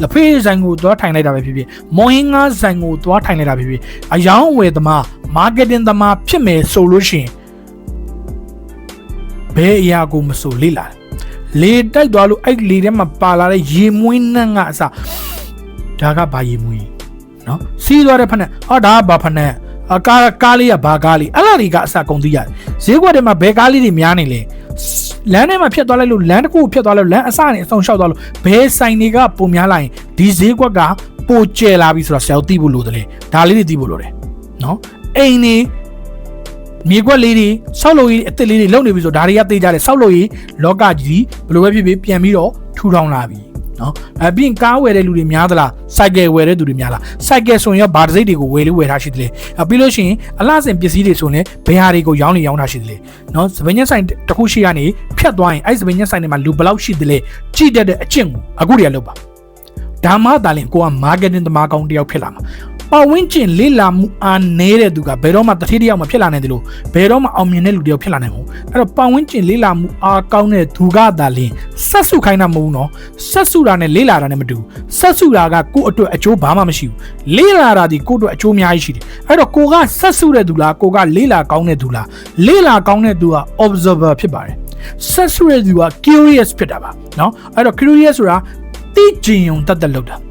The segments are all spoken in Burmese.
လက်ဖေးဆိုင်ကိုသွားထိုင်လိုက်တာပဲဖြစ်ဖြစ်မော်ဟင်းငါးဆိုင်ကိုသွားထိုင်လိုက်တာဖြစ်ဖြစ်အယောင်းဝယ်သမားမားကတ်တင်သမားဖြစ်မယ်ဆိုလို့ရှိရင်ဘယ်အရာကိုမဆိုလေ့လာတယ်လေတိုက်သွားလို့အဲ့လေထဲမှာပါလာတဲ့ရေမွေးနှံ့ကအစဒါကဘာရေမွေးနော်စီးသွားတဲ့ဖက်နဲ့ဟောဒါကဘာဖက်နဲ့အကားကားလေးကဘာကားလေးအဲ့လားတွေကအစကုန်သိရတယ်ဈေးကွက်ထဲမှာဘယ်ကားလေးတွေများနေလဲ လမ်းထဲမှာဖြတ်သွားလိုက်လို့လမ်းတစ်ခုကိုဖြတ်သွားလိုက်လို့လမ်းအစနဲ့အဆုံးလျှောက်သွားလို့ဘယ်ဆိုင်တွေကပုံများလာရင်ဒီဈေးကွက်ကပိုကျဲလာပြီဆိုတာဆရာတို့သိဖို့လိုတယ်လေဒါလေးတွေသိဖို့လိုတယ်နော်အိမ်နေမြေကွက်လေးတွေဆောက်လို့ရေးအစ်စ်လေးတွေလုံနေပြီဆိုဒါတွေကသိကြတယ်ဆောက်လို့ရေးလောကကြီးဘယ်လိုပဲဖြစ်ဖြစ်ပြန်ပြီးတော့ထူထောင်လာပြီ နော်အပြင်ကားဝယ်တဲ့လူတွေများသလားစိုက်ကယ်ဝယ်တဲ့သူတွေများလားစိုက်ကယ်ဆိုရင်ရောဗာတစိတ်တွေကိုဝယ်လို့ဝယ်ထားရှိတယ်လေအပြီးလို့ရှိရင်အလှဆင်ပစ္စည်းတွေဆိုရင်ဘယ်ဟာတွေကိုရောင်းနေရောင်းထားရှိတယ်လေနော်စပင်းညက်ဆိုင်တစ်ခုရှိကနေဖြတ်သွားရင်အဲ့စပင်းညက်ဆိုင်တွေမှာလူဘယ်လောက်ရှိတယ်လဲကြည့်တတ်တဲ့အကျင့်ကိုအခုတည်းကလုပ်ပါဒါမှသာလင်ကိုက marketing သမားကောင်းတစ်ယောက်ဖြစ်လာမှာ ပတ်ဝန်းကျင်လေးလာမှုအားနေတဲ့သူကဘယ်တော့မှတတိတယောက်မဖြစ်လာနိုင်တယ်လို့ဘယ်တော့မှအောင်မြင်တဲ့လူတယောက်ဖြစ်လာနိုင်ဘူးအဲ့တော့ပတ်ဝန်းကျင်လေးလာမှုအားကောင်းတဲ့သူကသာလင်ဆက်စုခိုင်းတာမဟုတ်ဘူးနော်ဆက်စုတာနဲ့လေးလာတာနဲ့မတူဘူးဆက်စုတာကကိုယ့်အတွက်အကျိုးဘာမှမရှိဘူးလေးလာတာဒီကိုယ့်အတွက်အကျိုးအများကြီးရှိတယ်အဲ့တော့ကိုကဆက်စုတဲ့သူလားကိုကလေးလာကောင်းတဲ့သူလားလေးလာကောင်းတဲ့သူက observer ဖြစ်ပါတယ်ဆက်စုတဲ့သူက curious ဖြစ်တာပါနော်အဲ့တော့ curious ဆိုတာသိကျင်ုံတတ်တတ်လောက်တာ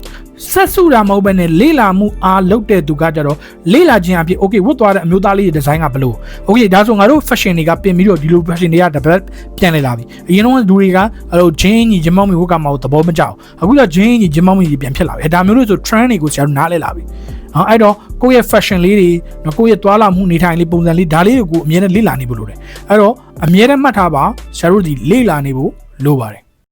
ဆက်စုတာမဟုတ်ဘဲနဲ့လေးလာမှုအားလုပ်တဲ့သူကကြတော့လေးလာခြင်းအဖြစ် okay ဝတ်သွားတဲ့အမျိုးသားလေးရဲ့ဒီဇိုင်းကဘလို့ okay ဒါဆိုငါတို့ fashion တွေကပြင်ပြီးတော့ဒီလို fashion တွေက develop ပြန်လေလာပြီအရင်တော့လူတွေကအဲ့လို jean ကြီးဂျမောင်းမီဝတ်ကမှာသဘောမကျအောင်အခုတော့ jean ကြီးဂျမောင်းမီကြီးပြန်ဖြစ်လာပြီအဲဒါမျိုးလို့ဆို trend တွေကိုဆရာတို့နားလဲလာပြီဟောအဲ့တော့ကိုယ့်ရဲ့ fashion လေးတွေနော်ကိုယ့်ရဲ့သွားလာမှုနေထိုင်လေးပုံစံလေးဒါလေးတွေကိုအမြဲတမ်းလေ့လာနေဖို့လိုတယ်အဲ့တော့အမြဲတမ်းမှတ်ထားပါဆရာတို့ဒီလေ့လာနေဖို့လိုပါတယ်